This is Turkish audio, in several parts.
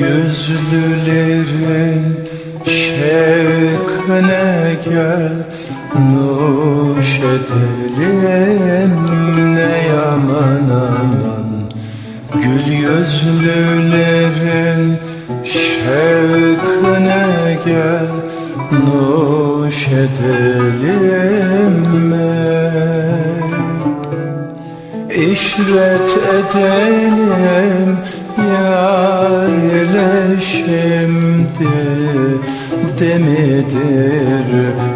Yüzlülerin şevkine gel Nuş edelim ne yaman aman. Gül yüzlülerin şevkine gel Nuş edelim İşret edelim ile şimdi demidir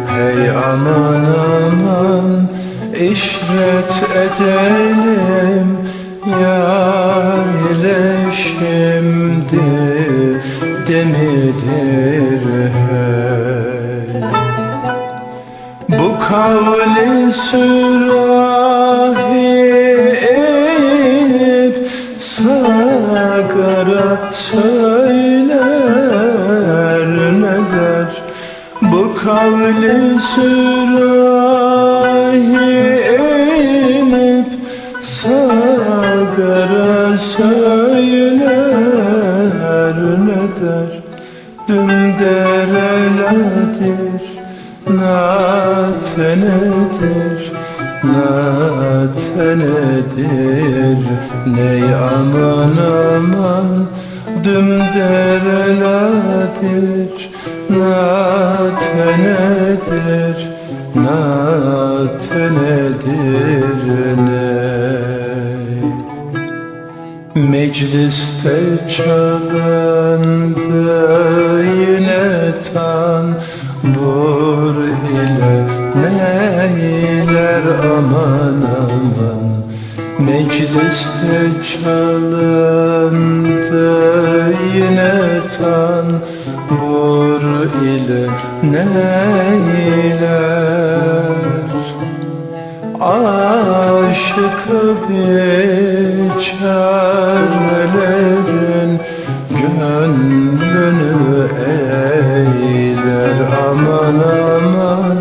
Hey aman aman işret edelim. Yar ile şimdi demidir hey. Bu kavli sürahi inip Sagar'a söyler Bu kavli sürahi inip Sagar'a söyler ne der? Düm dereledir Natenedir, natenedir Ney dereladir Natenedir, natenedir ney Mecliste çalındı yine tan Bur ile neyler aman aman. Mecliste çalındı neyler? Aşıkı biçarelerin gönlünü eğler aman aman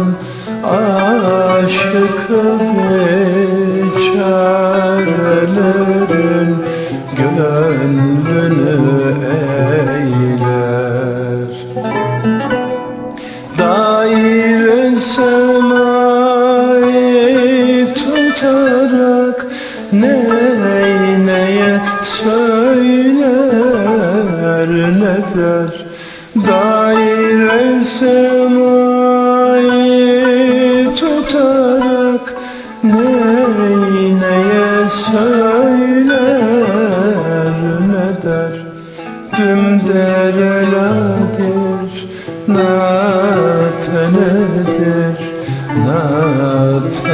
Aşıkı biçarelerin gönlünü Ney neye söyler ne der? Daire semayı tutarak Ney neye söyler ne der? Düm dereladir, natenedir,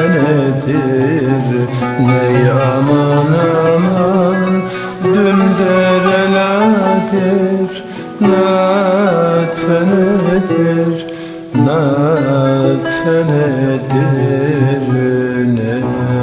natenedir Ney aman aman, düm dereladir, natenedir, natenedir Ney